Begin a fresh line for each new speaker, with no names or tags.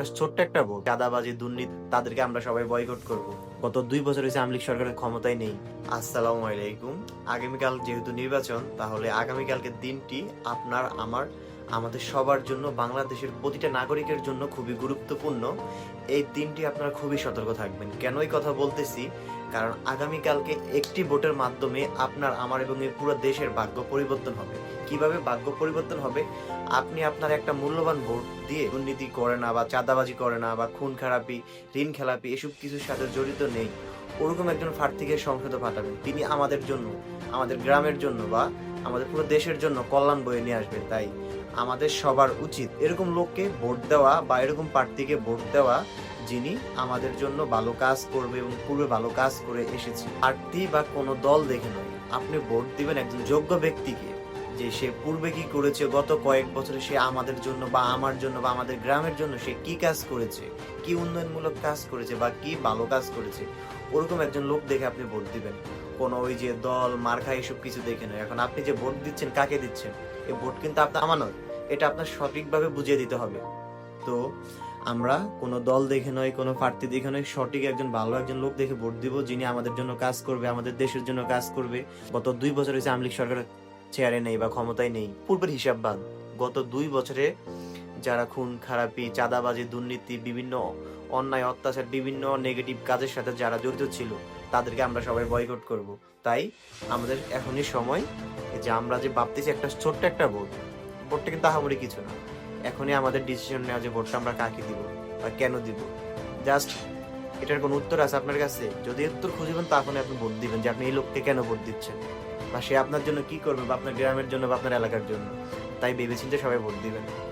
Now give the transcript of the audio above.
একটা ছোট্ট একটা ভোট। চাঁদাবাজি, দুর্নীতি, তাদেরকে আমরা সবাই বয়কট করব। গত দুই বছর হয়েছে আমলিক সরকারের ক্ষমতায় নেই। আসসালামু আলাইকুম। আগামীকাল যেহেতু নির্বাচন, তাহলে আগামীকালকে দিনটি আপনার, আমার আমাদের সবার জন্য বাংলাদেশের প্রতিটা নাগরিকের জন্য খুবই গুরুত্বপূর্ণ। এই দিনটি আপনারা খুবই সতর্ক থাকবেন। কেন এই কথা বলতেছি? কারণ আগামীকালকে একটি ভোটের মাধ্যমে আপনার, আমার এবং এই পুরো দেশের ভাগ্য পরিবর্তন হবে। কীভাবে ভাগ্য পরিবর্তন হবে? আপনি আপনার একটা মূল্যবান ভোট দিয়ে দুর্নীতি করে না বা চাঁদাবাজি করে না বা খুন খারাপি, ঋণ খেলাপি এসব কিছুর সাথে জড়িত নেই। ওরকম একজন প্রার্থীকে সংসদে পাঠাবেন। তিনি আমাদের জন্য, আমাদের গ্রামের জন্য বা আমাদের পুরো দেশের জন্য কল্যাণ বয়ে নিয়ে আসবে, তাই আমাদের সবার উচিত এরকম লোককে ভোট দেওয়া বা এরকম প্রার্থীকে ভোট দেওয়া যিনি আমাদের জন্য ভালো কাজ করবে এবং পূর্বে ভালো কাজ করে এসেছে। প্রার্থী বা কোনো দল দেখে নয়, আপনি ভোট দিবেন একজন যোগ্য ব্যক্তিকে। যে সে পূর্বে কি করেছে, গত কয়েক বছরে সে আমাদের জন্য বা আমার জন্য বা আমাদের গ্রামের জন্য সে কি কাজ করেছে, কি উন্নয়নমূলক কাজ করেছে বা কি ভালো কাজ করেছে, ওরকম একজন লোক দেখে আপনি ভোট দিবেন। কোনো ওই যে দল, মার্কা এসব কিছু দেখে নয়। এখন আপনি যে ভোট দিচ্ছেন, কাকে দিচ্ছেন? এই ভোট কিন্তু আপনার আমানত। এটা আপনার সঠিকভাবে বুঝিয়ে দিতে হবে। তো আমরা কোনো দল দেখে নয়, কোনো প্রার্থী দেখে নয়, সঠিক একজন, ভালো একজন লোক দেখে ভোট দিব যিনি আমাদের জন্য কাজ করবে, আমাদের দেশের জন্য কাজ করবে। গত দুই বছর হয়েছে আমলিক সরকার চেয়ারে নেই বা ক্ষমতায় নেই, পূর্বের হিসাব বাদ। গত দুই বছরে যারা খুন, খারাপি, চাঁদাবাজি, দুর্নীতি, বিভিন্ন অন্যায়, অত্যাচার, বিভিন্ন নেগেটিভ কাজের সাথে যারা জড়িত ছিল, তাদেরকে আমরা সবাই বয়কট করব। তাই আমাদের এখনই সময় যে আমরা যে ভাবতেছি একটা ছোট্ট একটা ভোট, ভোটটা কিন্তু আহামরি কিছু না। এখনই আমাদের ডিসিশন নেওয়া যে ভোটটা আমরা কাকে দিব বা কেন দিব। জাস্ট এটার কোনো উত্তর আছে আপনার কাছে? যদি উত্তর খুঁজবেন তখনই আপনি ভোট দিবেন যে আপনি এই লোককে কেন ভোট দিচ্ছেন? বা সে আপনার জন্য কি করবে বা আপনার গ্রামের জন্য বা আপনার এলাকার জন্য? তাই ভেবেচিন্তে সবাই ভোট দিবেন।